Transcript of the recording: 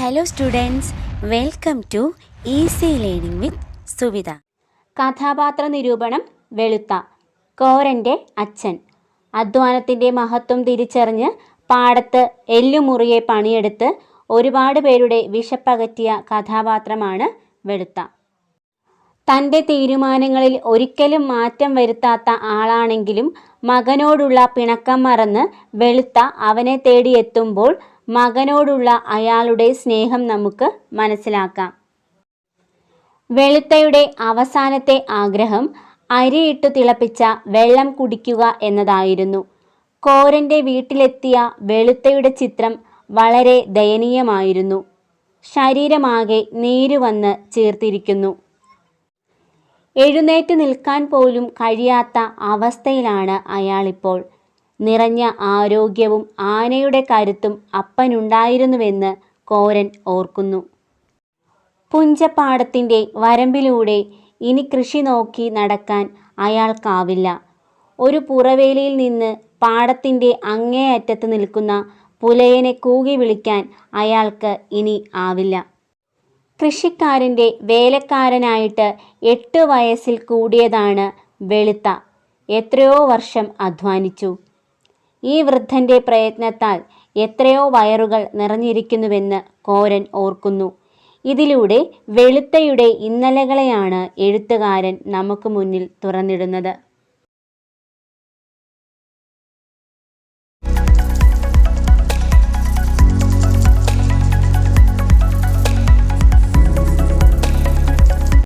Hello students welcome to easy learning with Suvitha കഥാപാത്ര നിരൂപണം വെളുത്ത കോരന്റെ അച്ഛൻ. അധ്വാനത്തിന്റെ മഹത്വം തിരിച്ചറിഞ്ഞ് പാടത്ത് എല്ലുമുറിയെ പണിയെടുത്ത് ഒരുപാട് പേരുടെ വിശപ്പകറ്റിയ കഥാപാത്രമാണ് വെളുത്ത. തന്റെ തീരുമാനങ്ങളിൽ ഒരിക്കലും മാറ്റം വരുത്താത്ത ആളാണെങ്കിലും മകനോടുള്ള പിണക്കം മറന്ന് വെളുത്ത അവനെ തേടിയെത്തുമ്പോൾ മകനോടുള്ള അയാളുടെ സ്നേഹം നമുക്ക് മനസ്സിലാക്കാം. വെളുത്തയുടെ അവസാനത്തെ ആഗ്രഹം അരിയിട്ടു തിളപ്പിച്ച വെള്ളം കുടിക്കുക എന്നതായിരുന്നു. കോരന്റെ വീട്ടിലെത്തിയ വെളുത്തയുടെ ചിത്രം വളരെ ദയനീയമായിരുന്നു. ശരീരമാകെ നീര് വന്ന് ചേർത്തിരിക്കുന്നു. എഴുന്നേറ്റ് നിൽക്കാൻ പോലും കഴിയാത്ത അവസ്ഥയിലാണ് അയാളിപ്പോൾ. നിറഞ്ഞ ആരോഗ്യവും ആനയുടെ കരുത്തും അപ്പനുണ്ടായിരുന്നുവെന്ന് കോരൻ ഓർക്കുന്നു. പുഞ്ചപ്പാടത്തിന്റെ വരമ്പിലൂടെ ഇനി കൃഷി നോക്കി നടക്കാൻ അയാൾക്കാവില്ല. ഒരു പുറവേലിയിൽ നിന്ന് പാടത്തിന്റെ അങ്ങേയറ്റത്ത് നിൽക്കുന്ന പുലയനെ കൂകി വിളിക്കാൻ അയാൾക്ക് ഇനി ആവില്ല. കൃഷിക്കാരന്റെ വേലക്കാരനായിട്ട് എട്ട് വയസ്സിൽ കൂടിയതാണ് വെളുത്ത. എത്രയോ വർഷം അധ്വാനിച്ചു. ഈ വൃദ്ധന്റെ പ്രയത്നത്താൽ എത്രയോ വയറുകൾ നിറഞ്ഞിരിക്കുന്നുവെന്ന് കോരൻ ഓർക്കുന്നു. ഇതിലൂടെ വെളുത്തയുടെ ഇന്നലകളെയാണ് എഴുത്തുകാരൻ നമുക്ക് മുന്നിൽ തുറന്നിടുന്നത്.